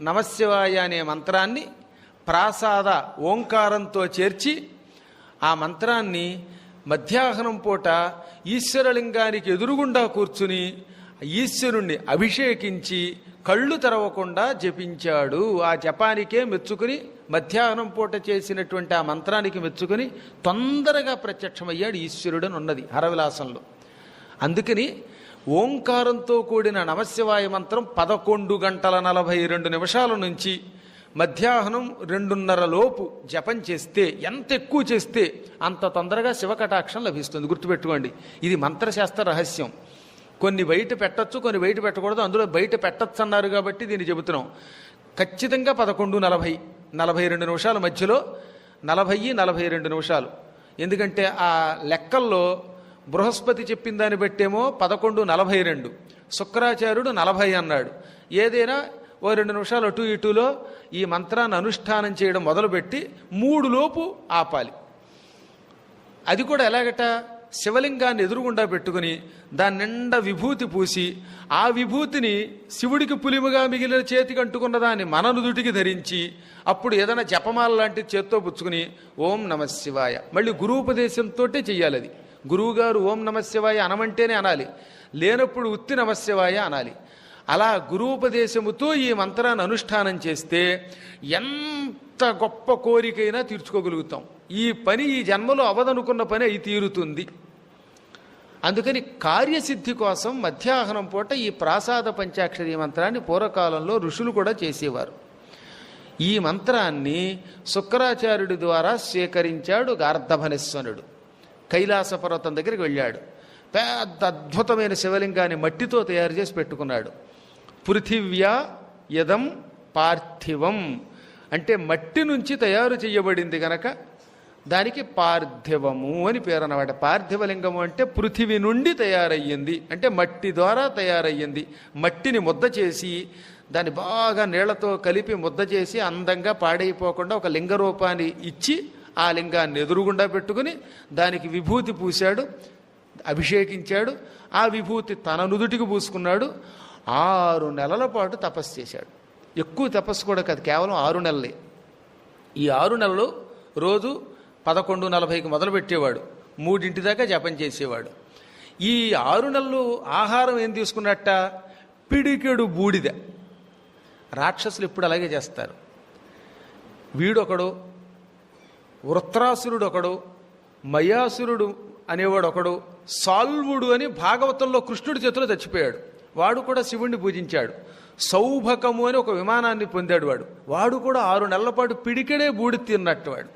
నమశివాయ అనే మంత్రాన్ని ప్రాసాద ఓంకారంతో చేర్చి ఆ మంత్రాన్ని మధ్యాహ్నం పూట ఈశ్వరలింగానికి ఎదురుగుండా కూర్చుని ఈశ్వరుణ్ణి అభిషేకించి కళ్ళు తెరవకుండా జపించాడు. ఆ జపానికే మెచ్చుకుని మధ్యాహ్నం పూట చేసినటువంటి ఆ మంత్రానికి మెచ్చుకుని తొందరగా ప్రత్యక్షమయ్యాడు ఈశ్వరుడని ఉన్నది హరవిలాసంలో. అందుకని ఓంకారంతో కూడిన నమశివాయ మంత్రం పదకొండు గంటల నలభై రెండు నిమిషాల నుంచి మధ్యాహ్నం రెండున్నర లోపు జపం చేస్తే ఎంత ఎక్కువ చేస్తే అంత తొందరగా శివకటాక్షం లభిస్తుంది. గుర్తుపెట్టుకోండి ఇది మంత్రశాస్త్ర రహస్యం. కొన్ని బయట పెట్టచ్చు కొన్ని బయట పెట్టకూడదు అందులో బయట పెట్టచ్చు అన్నారు కాబట్టి దీన్ని చెబుతున్నాం. ఖచ్చితంగా పదకొండు నలభై నలభై రెండు నిమిషాల మధ్యలో నలభై నలభై రెండు నిమిషాలు. ఎందుకంటే ఆ లెక్కల్లో బృహస్పతి చెప్పిన దాన్ని బట్టేమో పదకొండు నలభై రెండు. శుక్రాచార్యుడు నలభై అన్నాడు. ఏదైనా ఓ రెండు నిమిషాలు అటు ఇటులో ఈ మంత్రాన్ని అనుష్ఠానం చేయడం మొదలుపెట్టి మూడు లోపు ఆపాలి. అది కూడా ఎలాగట? శివలింగాన్ని ఎదురుగుండా పెట్టుకుని దాని నిండా విభూతి పూసి ఆ విభూతిని శివుడికి పులిముగా మిగిలిన చేతికి అంటుకున్న దాన్ని మననుదుటికి ధరించి అప్పుడు ఏదైనా జపమాల లాంటి చేత్తో పుచ్చుకుని ఓం నమ శివాయ. మళ్ళీ గురూపదేశంతో చెయ్యాలి అది గురువుగారు ఓం నమస్యవాయ అనమంటేనే అనాలి. లేనప్పుడు ఉత్తి నమస్యవాయ అనాలి. అలా గురూపదేశముతో ఈ మంత్రాన్ని అనుష్ఠానం చేస్తే ఎంత గొప్ప కోరికైనా తీర్చుకోగలుగుతాం. ఈ పని ఈ జన్మలో అవదనుకున్న పని అయి తీరుతుంది. అందుకని కార్యసిద్ధి కోసం మధ్యాహ్నం పూట ఈ ప్రాసాద పంచాక్షరి మంత్రాన్ని పూర్వకాలంలో ఋషులు కూడా చేసేవారు. ఈ మంత్రాన్ని శుక్రాచార్యుడి ద్వారా స్వీకరించాడు గార్ధభనేశ్వరుడు కైలాస పర్వతం దగ్గరికి వెళ్ళాడు. పెద్ద అద్భుతమైన శివలింగాన్ని మట్టితో తయారు చేసి పెట్టుకున్నాడు. పృథివ్యా యదం పార్థివం. అంటే మట్టి నుంచి తయారు చేయబడింది గనక దానికి పార్థివము అని పేరు అన్నమాట. పార్థివలింగము అంటే పృథివి నుండి తయారయ్యింది. అంటే మట్టి ద్వారా తయారయ్యింది. మట్టిని ముద్ద చేసి దాన్ని బాగా నీళ్ళతో కలిపి ముద్ద చేసి అందంగా పాడైపోకుండా ఒక లింగ రూపాన్ని ఇచ్చి ఆ లింగాన్ని ఎదురుగుండా పెట్టుకుని దానికి విభూతి పూశాడు అభిషేకించాడు. ఆ విభూతి తన నుదుటికి పూసుకున్నాడు. ఆరు నెలల పాటు తపస్సు చేశాడు. ఎక్కువ తపస్సు కూడా కాదు కేవలం ఆరు నెలలే. ఈ ఆరు నెలలు రోజు పదకొండు నలభైకి మొదలుపెట్టేవాడు. మూడింటి దాకా జపం చేసేవాడు. ఈ ఆరు నెలలు ఆహారం ఏం తీసుకున్నట్ట? పిడికెడు బూడిద. రాక్షసులు ఇప్పుడు అలాగే చేస్తారు. వీడొకడు వృత్రాసురుడు ఒకడు మయాసురుడు అనేవాడు ఒకడు సాల్వుడు అని భాగవతంలో కృష్ణుడి చేతిలో చచ్చిపోయాడు. వాడు కూడా శివుణ్ణి పూజించాడు. సౌభకము అని ఒక విమానాన్ని పొందాడు వాడు. వాడు కూడా ఆరు నెలల పాటు పిడికెడే బూడి తిన్నట్టు వాడు.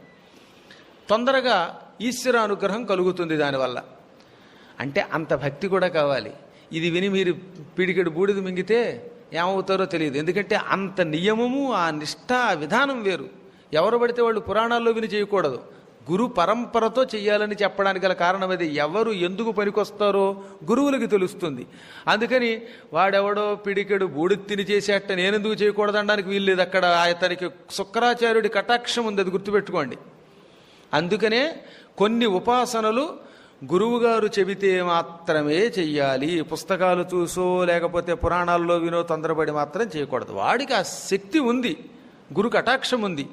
తొందరగా ఈశ్వర అనుగ్రహం కలుగుతుంది దానివల్ల. అంటే అంత భక్తి కూడా కావాలి. ఇది విని మీరు పిడికెడు బూడిద మింగితే ఏమవుతారో తెలియదు. ఎందుకంటే అంత నియమము ఆ నిష్ఠ విధానం వేరు. ఎవరు పడితే వాళ్ళు పురాణాల్లో విని చేయకూడదు. గురు పరంపరతో చేయాలని చెప్పడానికి గల కారణం అది ఎవరు ఎందుకు పనికొస్తారో గురువులకి తెలుస్తుంది. అందుకని వాడెవడో పిడికెడు బూడిత్తిని చేసేట నేనెందుకు చేయకూడదనడానికి వీల్లేదు. అక్కడ అతనికి శుక్రాచార్యుడి కటాక్షం ఉంది అది గుర్తుపెట్టుకోండి. అందుకనే కొన్ని ఉపాసనలు గురువుగారు చెబితే మాత్రమే చెయ్యాలి. పుస్తకాలు చూసో లేకపోతే పురాణాల్లో వినో తొందరపడి మాత్రం చేయకూడదు. వాడికి ఆ శక్తి ఉంది. గురు కటాక్షం ఉంది.